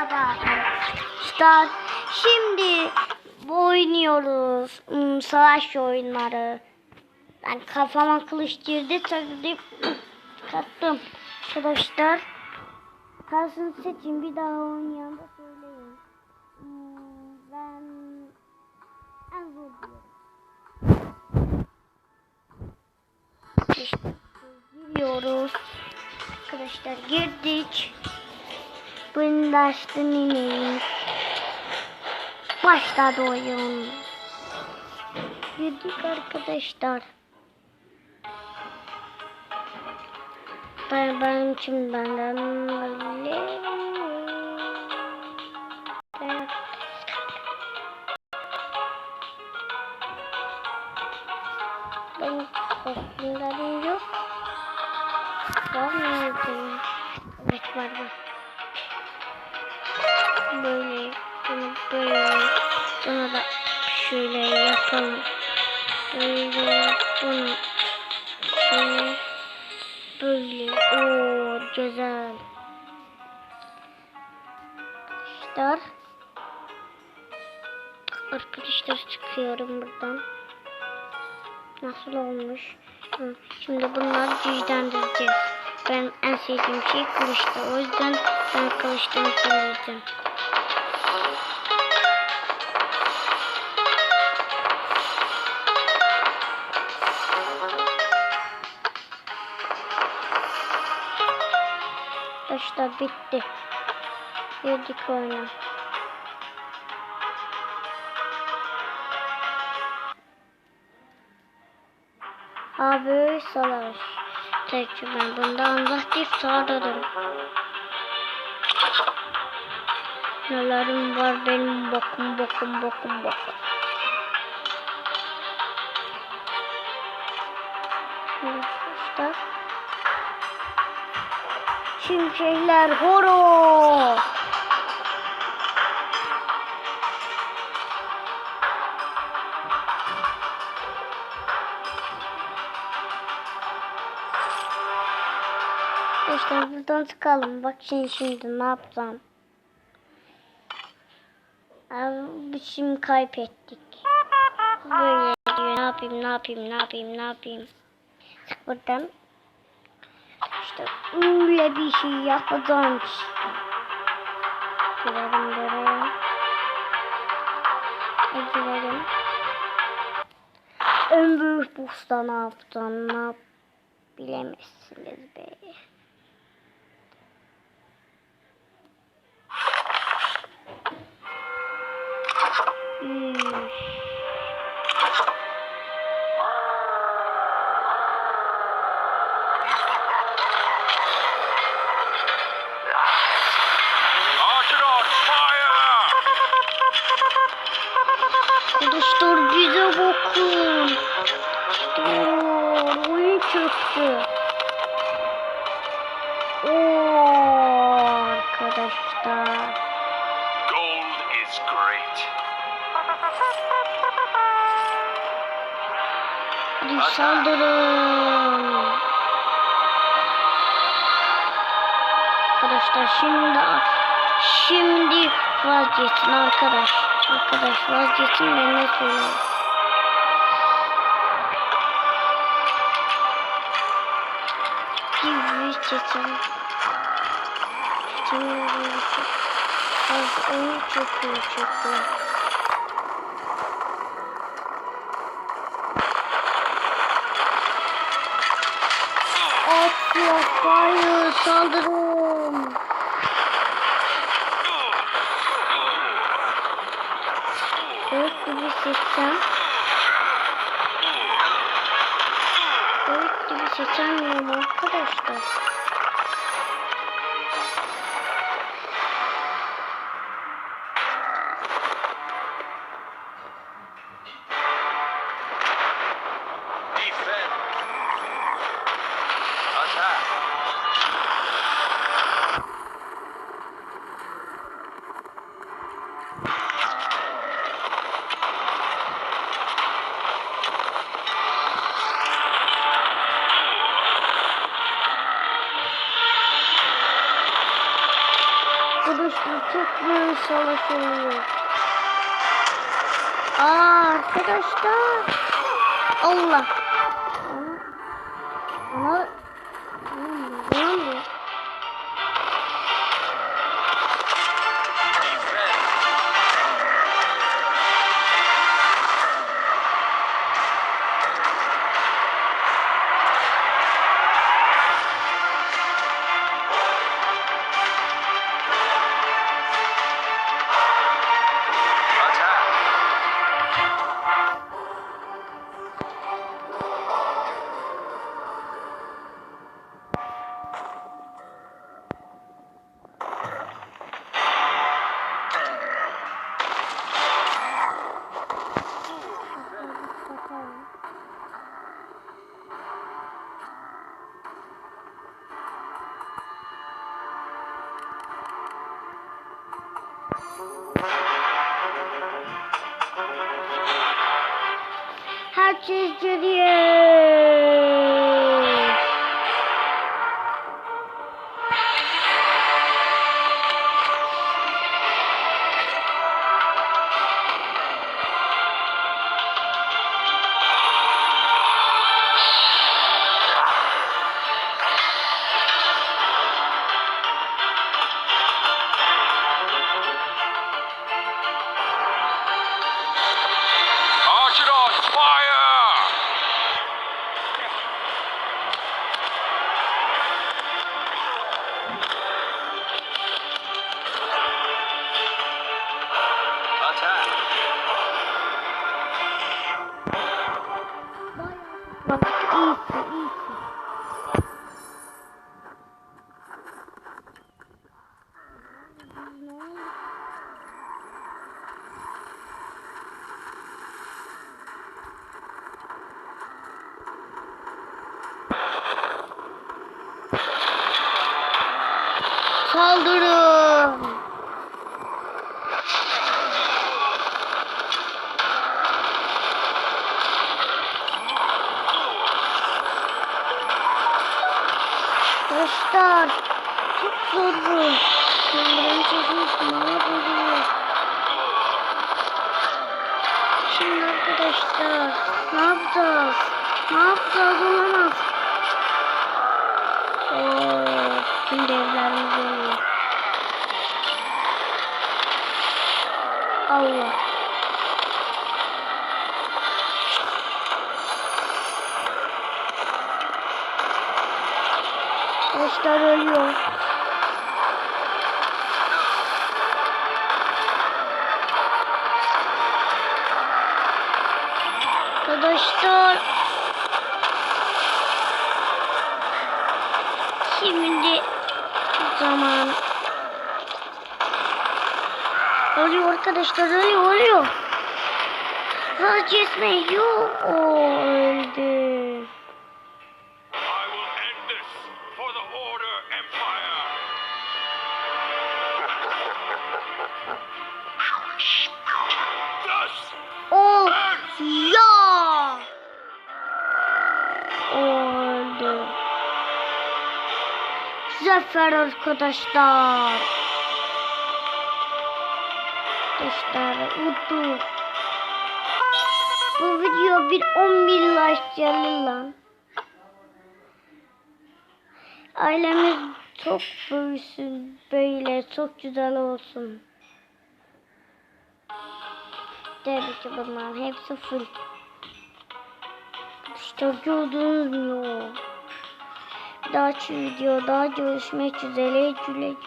Arkadaşlar. Şimdi oynuyoruz. Hmm, savaş oyunları. Ben kafama kılıç girdi tabii kattım. Arkadaşlar. Kalsın seçin bir daha oynayan da söyleyin. Hmm, ben en zor giriyoruz. Arkadaşlar girdik. Bunu da ineğim. Başladı oyun. Girdik arkadaşlar. Ben, ben benden böyle. Benim kostümlerim yok. Var mıydı? Evet var var. Yapalım. Böyle bunu şöyle böyle o güzel. Arkadaşlar Arkadaşlar çıkıyorum buradan. Nasıl olmuş? Şimdi bunları güçlendireceğiz. Ben en sevdiğim şey kılıçtı. O yüzden ben kılıçtan kullanacağım. Arkadaşlar bitti. Girdik oyuna. Abi savaş. Tek ben bundan aktif sağladım. Nelerim var benim bokum bokum bokum bokum. Şimşekler horo. İşte buradan çıkalım. Bak şimdi şimdi ne yapacağım. Abi şimdi kaybettik. Böyle diyor. Ne yapayım ne yapayım ne yapayım ne yapayım. Buradan. İşte öyle bir şey yapacağım. Girelim buraya. E, girelim. En büyük boss'ta ne yapacağım ne yap bilemezsiniz be. Hmm. Oo, arkadaşlar. Gold is great. Hadi saldırın. Arkadaşlar şimdi şimdi vazgeçin arkadaş. Arkadaş vazgeçin ben ne söyleyeyim. Bir. Şimdi Az oyun çok iyi çok iyi. Atla fire saldırın. Gibi seçsem. geçen arkadaşlar. Arkadaşlar çok büyük savaş oluyor. Aa arkadaşlar. Allah. Herkes Saldırın. Arkadaşlar çok zor bu. Bunların sesini mahvoluyor. Şimdi arkadaşlar ne yapacağız? Ne yapacağız olamaz. Oo, tüm devlerimiz Allah. Arkadaşlar ölüyor. Arkadaşlar Şimdi zaman Ölüyor arkadaşlar ölüyor ölüyor Sadece yok o öldü. I will end this for Arkadaşlar Udu Bu video bir 10 bin like lan Ailemiz çok büyüsün böyle çok güzel olsun. Tabii ki bunların hepsi full. İşte gördünüz mü? Bir dahaki videoda görüşmek üzere. Güle güle.